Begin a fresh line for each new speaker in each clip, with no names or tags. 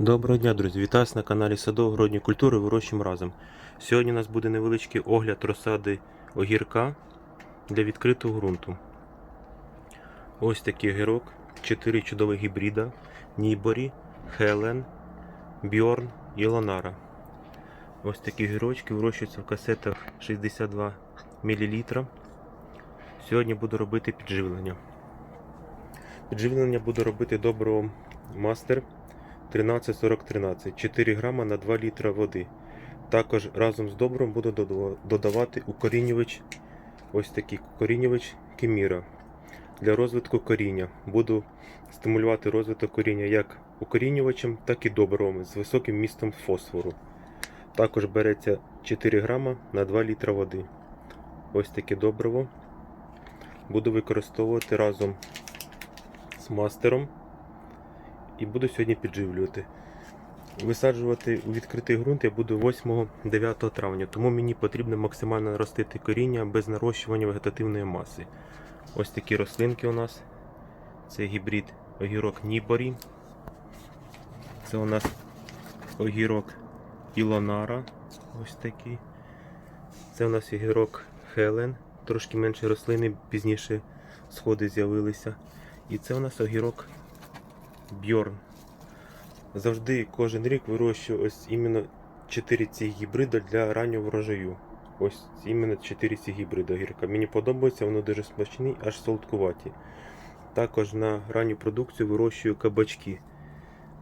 Доброго дня, друзі! Вітаю на каналі Садово-Городні культури вирощуємо разом. Сьогодні у нас буде невеличкий огляд розсади огірка для відкритого ґрунту. Ось такий огірок, 4 чудові гібрида: Ніборі, Хелен, Бьорн і Лонара. Ось такі огірочки вирощуються в касетах 62 мл. Сьогодні буду робити підживлення. Підживлення буду робити доброго мастер 13-40-13, 4 грама на 2 літра води. Також разом з добром буду додавати укорінювач, ось такий укорінювач Кеміра для розвитку коріння. Буду стимулювати розвиток коріння як укорінювачем, так і добром з високим містом фосфору. Також береться 4 грама на 2 літра води. Ось таке добриво. Буду використовувати разом з мастером і буду сьогодні підживлювати. Висаджувати у відкритий ґрунт я буду 8-9 травня, тому мені потрібно максимально наростити коріння без нарощування вегетативної маси. Ось такі рослинки у нас. Це гібрид огірок Ніборі. Це у нас огірок Ілонара. Ось такий. Це у нас огірок Хелен. Трошки менше рослини, пізніше сходи з'явилися. І це у нас огірок Бьорн. Завжди кожен рік вирощую ось іменно 4 ці гібрида для раннього врожаю. Ось іменно 4 ці гібрида огірка. Мені подобається, вони дуже смачні, аж солодкуваті. Також на ранню продукцію вирощую кабачки.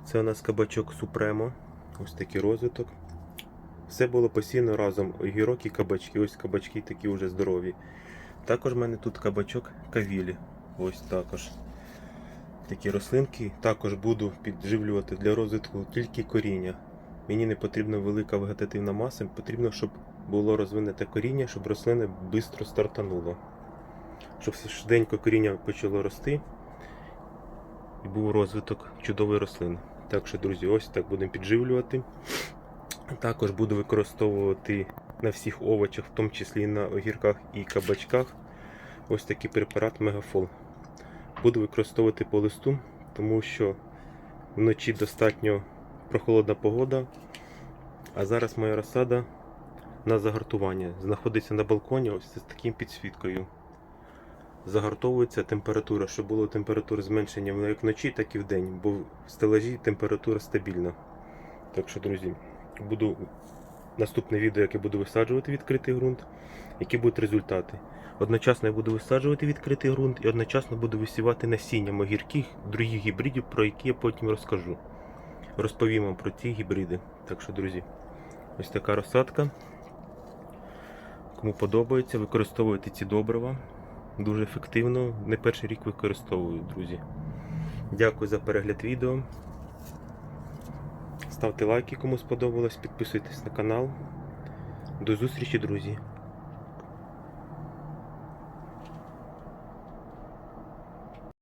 Це у нас кабачок Супремо. Ось такий розвиток. Все було посіяно разом. Огірок і кабачки. Ось кабачки такі вже здорові. Також в мене тут кабачок кавілі. Ось також такі рослинки. Також буду підживлювати для розвитку тільки коріння. Мені не потрібна велика вегетативна маса, потрібно, щоб було розвинуте коріння, щоб рослина швидко стартанула. Щоб швиденько коріння почало рости і був розвиток чудової рослини. Так що, друзі, ось так будемо підживлювати. Також буду використовувати на всіх овочах, в тому числі і на огірках і кабачках, ось такий препарат Мегафол буду використовувати по листу, тому що вночі достатньо прохолодна погода. А зараз моя розсада на загартування. Знаходиться на балконі ось з таким підсвіткою. Загартовується температура, щоб було температура зменшення як вночі, так і вдень, бо в стелажі температура стабільна. Так що, друзі, буду наступне відео, яке буду висаджувати відкритий ґрунт, які будуть результати. Одночасно я буду висаджувати відкритий ґрунт і одночасно буду висівати насіння огірків, других гібридів, про які я потім розкажу. Розповім вам про ці гібриди. Так що, друзі, ось така розсадка. Кому подобається, використовуйте ці добрива. Дуже ефективно. Не перший рік використовую, друзі. Дякую за перегляд відео. Ставте лайки, кому сподобалось, підписуйтесь на канал. До зустрічі, друзі!